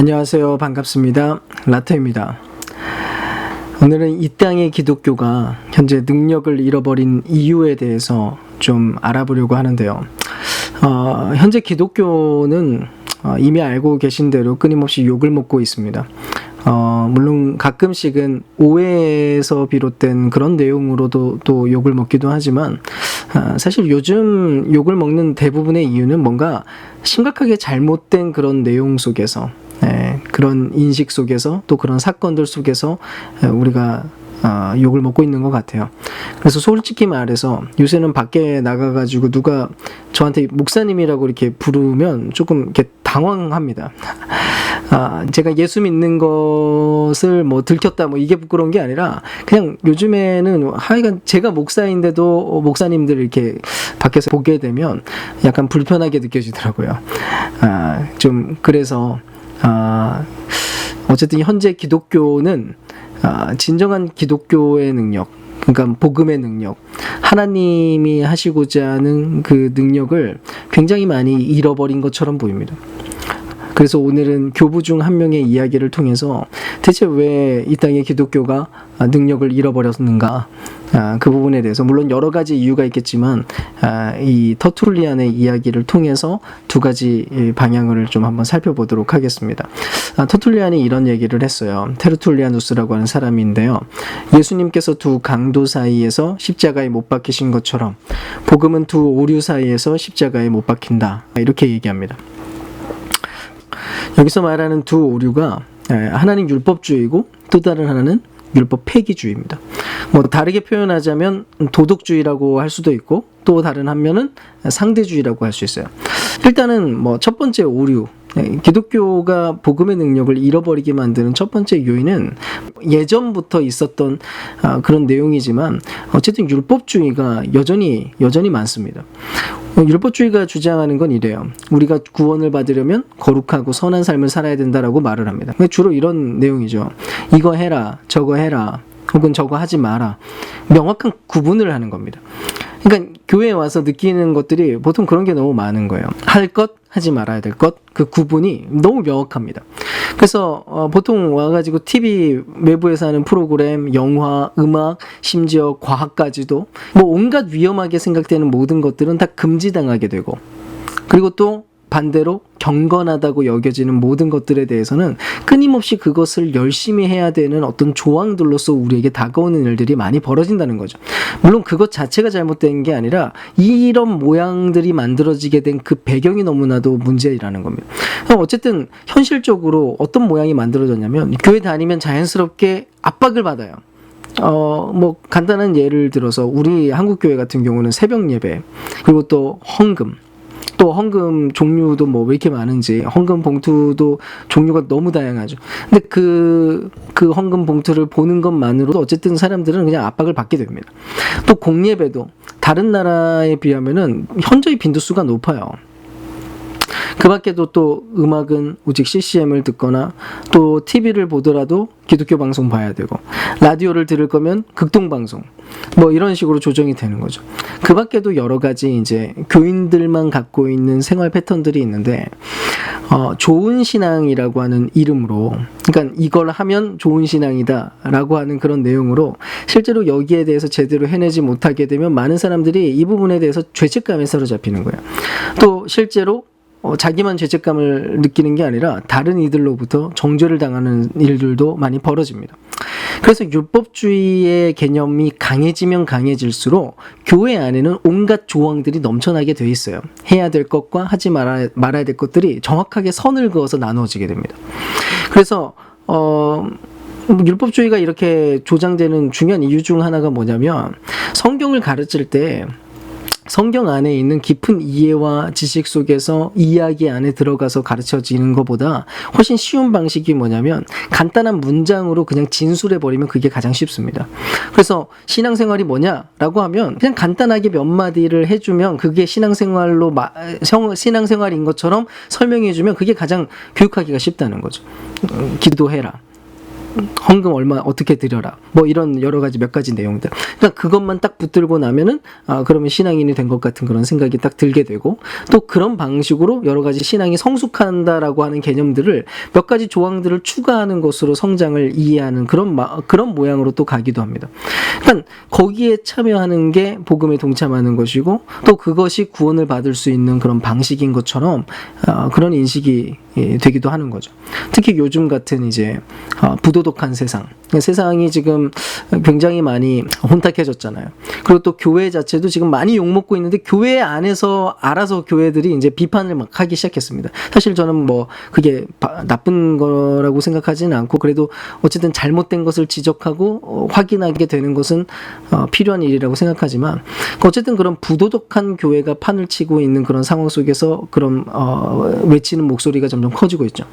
안녕하세요. 반갑습니다. 라테입니다. 오늘은 이 땅의 기독교가 현재 능력을 잃어버린 이유에 대해서 좀 알아보려고 하는데요. 어, 현재 기독교는 어, 이미 알고 계신 대로 끊임없이 욕을 먹고 있습니다. 어, 물론 가끔씩은 오해에서 비롯된 그런 내용으로도 또 욕을 먹기도 하지만 아, 사실 요즘 욕을 먹는 대부분의 이유는 뭔가 심각하게 잘못된 그런 내용 속에서 예, 그런 인식 속에서 또 그런 사건들 속에서 예, 우리가 아, 욕을 먹고 있는 것 같아요. 그래서 솔직히 말해서 요새는 밖에 나가가지고 누가 저한테 목사님이라고 이렇게 부르면 조금 이렇게 당황합니다. 아, 제가 예수 믿는 것을 뭐 들켰다 뭐 이게 부끄러운 게 아니라 그냥 요즘에는 하여간 제가 목사인데도 목사님들 이렇게 밖에서 보게 되면 약간 불편하게 느껴지더라고요. 아, 좀 그래서 아, 어쨌든 현재 기독교는 아, 진정한 기독교의 능력, 그러니까 복음의 능력, 하나님이 하시고자 하는 그 능력을 굉장히 많이 잃어버린 것처럼 보입니다. 그래서 오늘은 교부 중 한 명의 이야기를 통해서 대체 왜 이 땅의 기독교가 능력을 잃어버렸는가 아, 그 부분에 대해서 물론 여러 가지 이유가 있겠지만 아, 이 터툴리안의 이야기를 통해서 두 가지 방향을 좀 한번 살펴보도록 하겠습니다. 아, 터툴리안이 이런 얘기를 했어요. 테르툴리아누스라고 하는 사람인데요. 예수님께서 두 강도 사이에서 십자가에 못 박히신 것처럼 복음은 두 오류 사이에서 십자가에 못 박힌다. 이렇게 얘기합니다. 여기서 말하는 두 오류가 예, 하나는 율법주의고 또 다른 하나는 율법 폐기주의입니다. 뭐 다르게 표현하자면 도덕주의라고 할 수도 있고 또 다른 한 면은 상대주의라고 할 수 있어요. 일단은 뭐 첫 번째 오류 네, 기독교가 복음의 능력을 잃어버리게 만드는 첫 번째 요인은 예전부터 있었던 아, 그런 내용이지만 어쨌든 율법주의가 여전히 여전히 많습니다. 율법주의가 주장하는 건 이래요. 우리가 구원을 받으려면 거룩하고 선한 삶을 살아야 된다라고 말을 합니다. 주로 이런 내용이죠. 이거 해라, 저거 해라, 혹은 저거 하지 마라. 명확한 구분을 하는 겁니다. 그러니까 교회에 와서 느끼는 것들이 보통 그런 게 너무 많은 거예요. 할 것, 하지 말아야 될 것, 그 구분이 너무 명확합니다. 그래서 어, 보통 와가지고 TV 외부에서 하는 프로그램, 영화, 음악, 심지어 과학까지도 뭐 온갖 위험하게 생각되는 모든 것들은 다 금지당하게 되고 그리고 또 반대로 경건하다고 여겨지는 모든 것들에 대해서는 끊임없이 그것을 열심히 해야 되는 어떤 조항들로서 우리에게 다가오는 일들이 많이 벌어진다는 거죠. 물론 그것 자체가 잘못된 게 아니라 이런 모양들이 만들어지게 된 그 배경이 너무나도 문제라는 겁니다. 어쨌든 현실적으로 어떤 모양이 만들어졌냐면 교회 다니면 자연스럽게 압박을 받아요. 어, 뭐, 간단한 예를 들어서, 우리 한국교회 같은 경우는 새벽 예배, 그리고 또 헌금, 또 헌금 종류도 뭐 왜 이렇게 많은지 헌금 봉투도 종류가 너무 다양하죠. 근데 그, 그 헌금 봉투를 보는 것만으로도 어쨌든 사람들은 그냥 압박을 받게 됩니다. 또 공예배도 다른 나라에 비하면은 현저히 빈도수가 높아요. 그 밖에도 또 음악은 오직 CCM을 듣거나 또 TV를 보더라도 기독교 방송 봐야 되고 라디오를 들을 거면 극동 방송 뭐 이런 식으로 조정이 되는 거죠. 그 밖에도 여러 가지 이제 교인들만 갖고 있는 생활 패턴들이 있는데 어, 좋은 신앙이라고 하는 이름으로 그러니까 이걸 하면 좋은 신앙이다라고 하는 그런 내용으로 실제로 여기에 대해서 제대로 해내지 못하게 되면 많은 사람들이 이 부분에 대해서 죄책감에 사로잡히는 거예요. 또 실제로 어, 자기만 죄책감을 느끼는 게 아니라 다른 이들로부터 정죄를 당하는 일들도 많이 벌어집니다. 그래서 율법주의의 개념이 강해지면 강해질수록 교회 안에는 온갖 조항들이 넘쳐나게 돼 있어요. 해야 될 것과 하지 말아야, 말아야 될 것들이 정확하게 선을 그어서 나누어지게 됩니다. 그래서 어 율법주의가 이렇게 조장되는 중요한 이유 중 하나가 뭐냐면 성경을 가르칠 때 성경 안에 있는 깊은 이해와 지식 속에서 이야기 안에 들어가서 가르쳐지는 것보다 훨씬 쉬운 방식이 뭐냐면 간단한 문장으로 그냥 진술해 버리면 그게 가장 쉽습니다. 그래서 신앙생활이 뭐냐라고 하면 그냥 간단하게 몇 마디를 해주면 그게 신앙생활로 마, 신앙생활인 것처럼 설명해 주면 그게 가장 교육하기가 쉽다는 거죠. 기도해라. 헌금 얼마 어떻게 드려라 뭐 이런 여러 가지 몇 가지 내용들 그러니까 그것만 딱 붙들고 나면은 아 그러면 신앙인이 된 것 같은 그런 생각이 딱 들게 되고 또 그런 방식으로 여러 가지 신앙이 성숙한다라고 하는 개념들을 몇 가지 조항들을 추가하는 것으로 성장을 이해하는 그런 마, 그런 모양으로 또 가기도 합니다. 그러니까 거기에 참여하는 게 복음에 동참하는 것이고 또 그것이 구원을 받을 수 있는 그런 방식인 것처럼 아, 그런 인식이 예, 되기도 하는 거죠. 특히 요즘 같은 이제 어, 부도덕한 세상, 세상이 지금 굉장히 많이 혼탁해졌잖아요. 그리고 또 교회 자체도 지금 많이 욕 먹고 있는데 교회 안에서 알아서 교회들이 이제 비판을 막 하기 시작했습니다. 사실 저는 뭐 그게 바- 나쁜 거라고 생각하지는 않고 그래도 어쨌든 잘못된 것을 지적하고 어, 확인하게 되는 것은 어, 필요한 일이라고 생각하지만 어쨌든 그런 부도덕한 교회가 판을 치고 있는 그런 상황 속에서 그런 어, 외치는 목소리가 점점 커지고 있죠.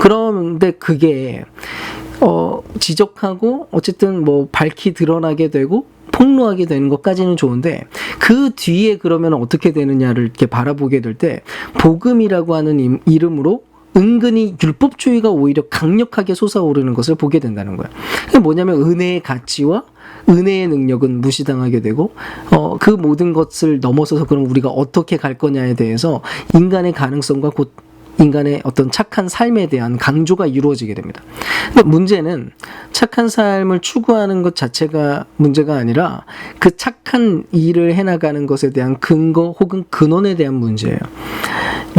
그런데 그게 어, 지적하고 어쨌든 뭐 밝히 드러나게 되고 폭로하게 되는 것까지는 좋은데 그 뒤에 그러면 어떻게 되느냐를 이렇게 바라보게 될 때 복음이라고 하는 임- 이름으로 은근히 율법주의가 오히려 강력하게 솟아오르는 것을 보게 된다는 거야. 그게 뭐냐면 은혜의 가치와 은혜의 능력은 무시당하게 되고 어, 그 모든 것을 넘어서서 그럼 우리가 어떻게 갈 거냐에 대해서 인간의 가능성과 곧 인간의 어떤 착한 삶에 대한 강조가 이루어지게 됩니다. 근데 문제는 착한 삶을 추구하는 것 자체가 문제가 아니라 그 착한 일을 해나가는 것에 대한 근거 혹은 근원에 대한 문제예요.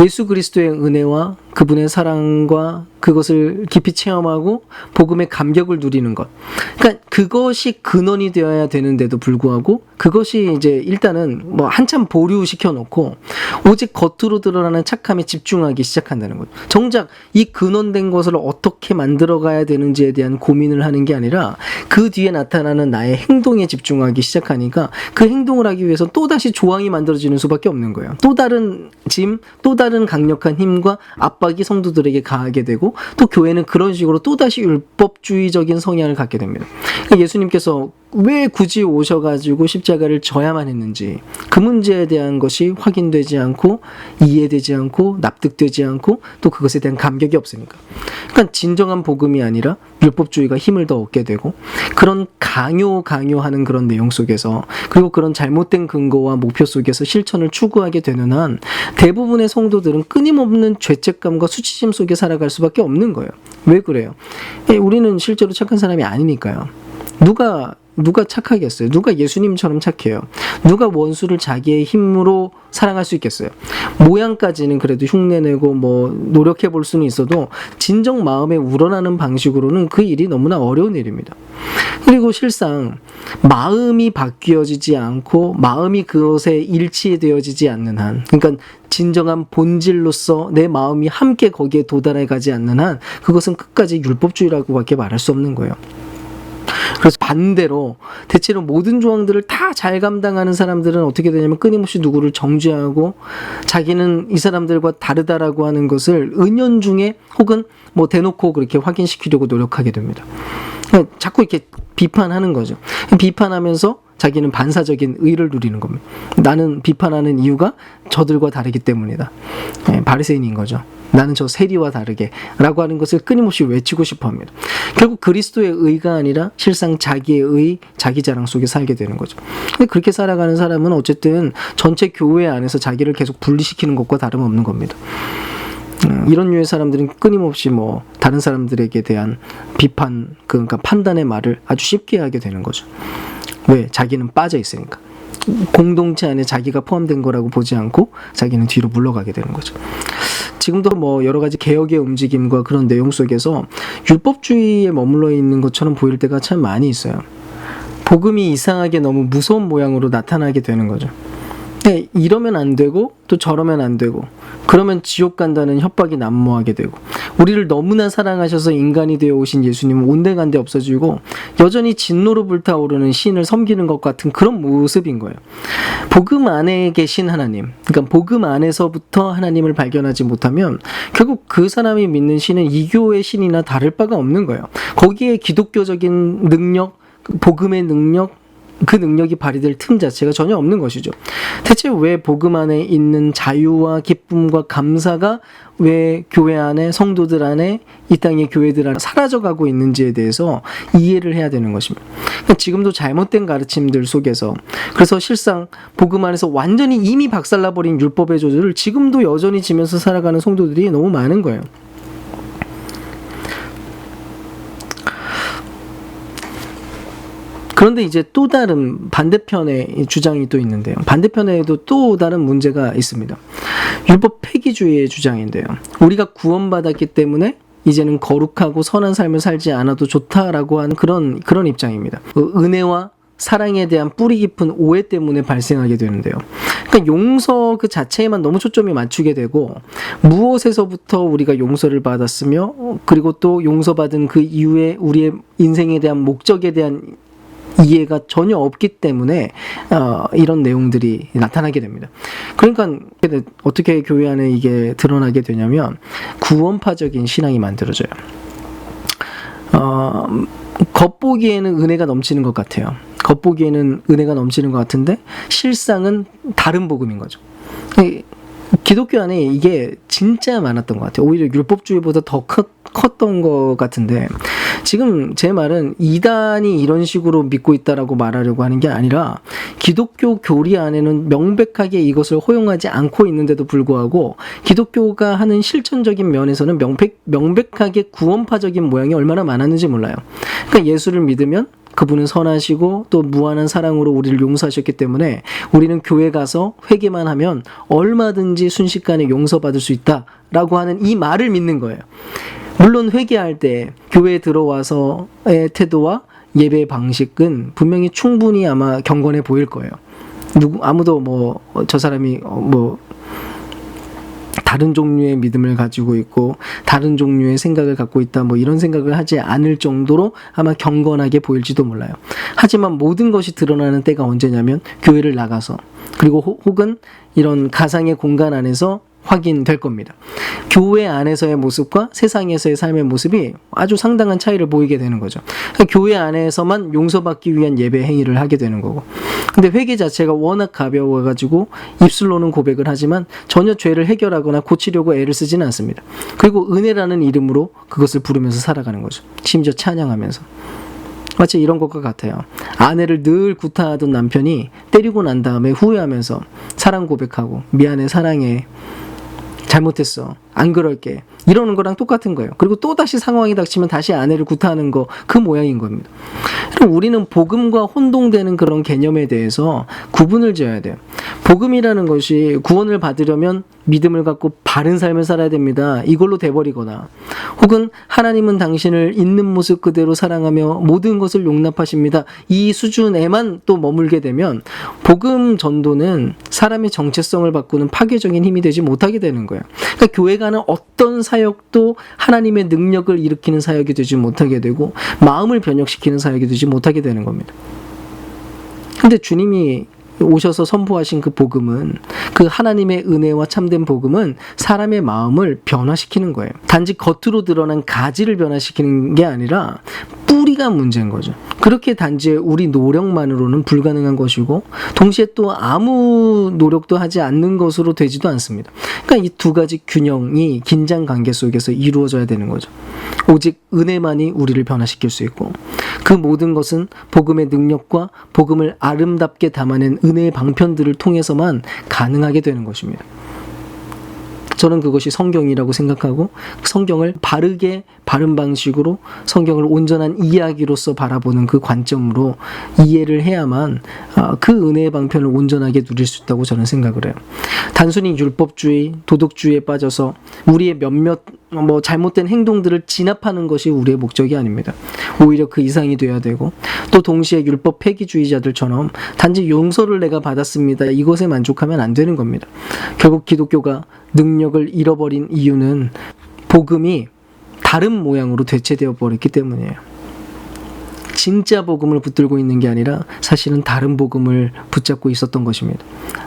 예수 그리스도의 은혜와 그분의 사랑과 그것을 깊이 체험하고 복음의 감격을 누리는 것. 그러니까 그것이 근원이 되어야 되는데도 불구하고 그것이 이제 일단은 뭐 한참 보류시켜 놓고 오직 겉으로 드러나는 착함에 집중하기 시작 한다는 거죠. 정작 이 근원된 것을 어떻게 만들어 가야 되는지에 대한 고민을 하는 게 아니라 그 뒤에 나타나는 나의 행동에 집중하기 시작하니까 그 행동을 하기 위해서 또 다시 조항이 만들어지는 수밖에 없는 거예요. 또 다른 짐, 또 다른 강력한 힘과 압박이 성도들에게 가하게 되고 또 교회는 그런 식으로 또 다시 율법주의적인 성향을 갖게 됩니다. 그러니까 예수님께서 왜 굳이 오셔가지고 십자가를 져야만 했는지 그 문제에 대한 것이 확인되지 않고 이해되지 않고 납득되지 않고 또 그것에 대한 감격이 없으니까. 그러니까 진정한 복음이 아니라 율법주의가 힘을 더 얻게 되고 그런 강요 강요하는 그런 내용 속에서 그리고 그런 잘못된 근거와 목표 속에서 실천을 추구하게 되는 한 대부분의 성도들은 끊임없는 죄책감과 수치심 속에 살아갈 수밖에 없는 거예요. 왜 그래요? 예, 우리는 실제로 착한 사람이 아니니까요. 누가 누가 착하겠어요? 누가 예수님처럼 착해요? 누가 원수를 자기의 힘으로 사랑할 수 있겠어요? 모양까지는 그래도 흉내내고 뭐 노력해 볼 수는 있어도 진정 마음에 우러나는 방식으로는 그 일이 너무나 어려운 일입니다. 그리고 실상 마음이 바뀌어지지 않고 마음이 그것에 일치되어지지 않는 한 그러니까 진정한 본질로서 내 마음이 함께 거기에 도달해 가지 않는 한 그것은 끝까지 율법주의라고밖에 말할 수 없는 거예요. 그래서 반대로 대체로 모든 조항들을 다 잘 감당하는 사람들은 어떻게 되냐면 끊임없이 누구를 정죄하고 자기는 이 사람들과 다르다라고 하는 것을 은연중에 혹은 뭐 대놓고 그렇게 확인시키려고 노력하게 됩니다. 자꾸 이렇게 비판하는 거죠. 비판하면서 자기는 반사적인 의를 누리는 겁니다. 나는 비판하는 이유가 저들과 다르기 때문이다. 예, 바리새인인 거죠. 나는 저 세리와 다르게 라고 하는 것을 끊임없이 외치고 싶어 합니다. 결국 그리스도의 의가 아니라 실상 자기의 의, 자기 자랑 속에 살게 되는 거죠. 근데 그렇게 살아가는 사람은 어쨌든 전체 교회 안에서 자기를 계속 분리시키는 것과 다름없는 겁니다. 음, 이런 류의 사람들은 끊임없이 뭐 다른 사람들에게 대한 비판 그러니까 판단의 말을 아주 쉽게 하게 되는 거죠. 왜? 자기는 빠져 있으니까. 공동체 안에 자기가 포함된 거라고 보지 않고 자기는 뒤로 물러가게 되는 거죠. 지금도 뭐 여러 가지 개혁의 움직임과 그런 내용 속에서 율법주의에 머물러 있는 것처럼 보일 때가 참 많이 있어요. 복음이 이상하게 너무 무서운 모양으로 나타나게 되는 거죠. 네, 이러면 안 되고 또 저러면 안 되고 그러면 지옥 간다는 협박이 난무하게 되고 우리를 너무나 사랑하셔서 인간이 되어 오신 예수님은 온데간데 없어지고 여전히 진노로 불타오르는 신을 섬기는 것 같은 그런 모습인 거예요. 복음 안에 계신 하나님, 그러니까 복음 안에서부터 하나님을 발견하지 못하면 결국 그 사람이 믿는 신은 이교의 신이나 다를 바가 없는 거예요. 거기에 기독교적인 능력, 복음의 능력, 그 능력이 발휘될 틈 자체가 전혀 없는 것이죠. 대체 왜 복음 안에 있는 자유와 기쁨과 감사가 왜 교회 안에 성도들 안에 이 땅의 교회들 안에 사라져가고 있는지에 대해서 이해를 해야 되는 것입니다. 그러니까 지금도 잘못된 가르침들 속에서 그래서 실상 복음 안에서 완전히 이미 박살나버린 율법의 조절을 지금도 여전히 지면서 살아가는 성도들이 너무 많은 거예요. 그런데 이제 또 다른 반대편의 주장이 또 있는데요. 반대편에도 또 다른 문제가 있습니다. 율법 폐기주의의 주장인데요. 우리가 구원받았기 때문에 이제는 거룩하고 선한 삶을 살지 않아도 좋다라고 하는 그런 그런 입장입니다. 그 은혜와 사랑에 대한 뿌리 깊은 오해 때문에 발생하게 되는데요. 그러니까 용서 그 자체에만 너무 초점이 맞추게 되고 무엇에서부터 우리가 용서를 받았으며 그리고 또 용서받은 그 이후에 우리의 인생에 대한 목적에 대한 이해가 전혀 없기 때문에 어, 이런 내용들이 나타나게 됩니다. 그러니까 어떻게 교회 안에 이게 드러나게 되냐면 구원파적인 신앙이 만들어져요. 어, 겉보기에는 은혜가 넘치는 것 같아요. 겉보기에는 은혜가 넘치는 것 같은데 실상은 다른 복음인 거죠. 이- 기독교 안에 이게 진짜 많았던 것 같아요. 오히려 율법주의보다 더 컸, 컸던 것 같은데 지금 제 말은 이단이 이런 식으로 믿고 있다라고 말하려고 하는 게 아니라 기독교 교리 안에는 명백하게 이것을 허용하지 않고 있는데도 불구하고 기독교가 하는 실천적인 면에서는 명백, 명백하게 구원파적인 모양이 얼마나 많았는지 몰라요. 그러니까 예수를 믿으면 그분은 선하시고 또 무한한 사랑으로 우리를 용서하셨기 때문에 우리는 교회 가서 회개만 하면 얼마든지 순식간에 용서받을 수 있다라고 하는 이 말을 믿는 거예요. 물론 회개할 때 교회에 들어와서의 태도와 예배 방식은 분명히 충분히 아마 경건해 보일 거예요. 누구 아무도 뭐 저 사람이 어, 뭐 다른 종류의 믿음을 가지고 있고 다른 종류의 생각을 갖고 있다 뭐 이런 생각을 하지 않을 정도로 아마 경건하게 보일지도 몰라요. 하지만 모든 것이 드러나는 때가 언제냐면 교회를 나가서 그리고 혹- 혹은 이런 가상의 공간 안에서 확인될 겁니다. 교회 안에서의 모습과 세상에서의 삶의 모습이 아주 상당한 차이를 보이게 되는 거죠. 그러니까 교회 안에서만 용서받기 위한 예배 행위를 하게 되는 거고. 근데 회개 자체가 워낙 가벼워가지고 입술로는 고백을 하지만 전혀 죄를 해결하거나 고치려고 애를 쓰지는 않습니다. 그리고 은혜라는 이름으로 그것을 부르면서 살아가는 거죠. 심지어 찬양하면서. 마치 이런 것과 같아요. 아내를 늘 구타하던 남편이 때리고 난 다음에 후회하면서 사랑 고백하고 미안해 사랑해 잘못했어. 안 그럴게. 이러는 거랑 똑같은 거예요. 그리고 또 다시 상황이 닥치면 다시 아내를 구타하는 거 그 모양인 겁니다. 그럼 우리는 복음과 혼동되는 그런 개념에 대해서 구분을 지어야 돼요. 복음이라는 것이 구원을 받으려면 믿음을 갖고 바른 삶을 살아야 됩니다. 이걸로 돼버리거나 혹은 하나님은 당신을 있는 모습 그대로 사랑하며 모든 것을 용납하십니다. 이 수준에만 또 머물게 되면 복음 전도는 사람의 정체성을 바꾸는 파괴적인 힘이 되지 못하게 되는 거예요. 그러니까 교회 가 하는 어떤 사역도 하나님의 능력을 일으키는 사역이 되지 못하게 되고 마음을 변혁시키는 사역이 되지 못하게 되는 겁니다. 근데 주님이 오셔서 선포하신 그 복음은 그 하나님의 은혜와 참된 복음은 사람의 마음을 변화시키는 거예요. 단지 겉으로 드러난 가지를 변화시키는 게 아니라 뿌리가 문제인 거죠. 그렇게 단지 우리 노력만으로는 불가능한 것이고 동시에 또 아무 노력도 하지 않는 것으로 되지도 않습니다. 그러니까 이 두 가지 균형이 긴장 관계 속에서 이루어져야 되는 거죠. 오직 은혜만이 우리를 변화시킬 수 있고 그 모든 것은 복음의 능력과 복음을 아름답게 담아낸 은혜의 방편들을 통해서만 가능하게 되는 것입니다. 저는 그것이 성경이라고 생각하고 성경을 바르게 바른 방식으로 성경을 온전한 이야기로서 바라보는 그 관점으로 이해를 해야만 아, 그 은혜의 방편을 온전하게 누릴 수 있다고 저는 생각을 해요. 단순히 율법주의, 도덕주의에 빠져서 우리의 몇몇 뭐 잘못된 행동들을 진압하는 것이 우리의 목적이 아닙니다. 오히려 그 이상이 돼야 되고 또 동시에 율법 폐기주의자들처럼 단지 용서를 내가 받았습니다. 이것에 만족하면 안 되는 겁니다. 결국 기독교가 능력을 잃어버린 이유는 복음이 다른 모양으로 대체되어 버렸기 때문이에요. 진짜 복음을 붙들고 있는 게 아니라 사실은 다른 복음을 붙잡고 있었던 것입니다.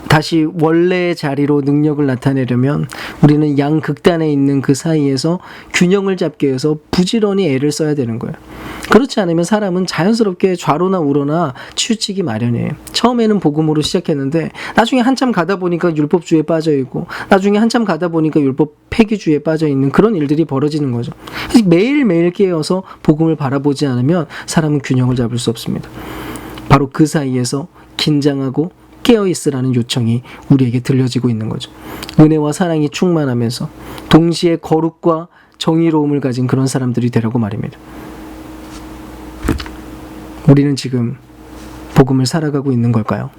다시 원래의 자리로 능력을 나타내려면 우리는 양 극단에 있는 그 사이에서 균형을 잡기 위해서 부지런히 애를 써야 되는 거예요. 그렇지 않으면 사람은 자연스럽게 좌로나 우로나 치우치기 마련이에요. 처음에는 복음으로 시작했는데 나중에 한참 가다 보니까 율법주의에 빠져 있고 나중에 한참 가다 보니까 율법 폐기주의에 빠져 있는 그런 일들이 벌어지는 거죠. 매일매일 깨어서 복음을 바라보지 않으면 사람은 균형을 잡을 수 없습니다. 바로 그 사이에서 긴장하고 깨어 있으라는 요청이 우리에게 들려지고 있는 거죠. 은혜와 사랑이 충만하면서 동시에 거룩과 정의로움을 가진 그런 사람들이 되라고 말입니다. 우리는 지금 복음을 살아가고 있는 걸까요?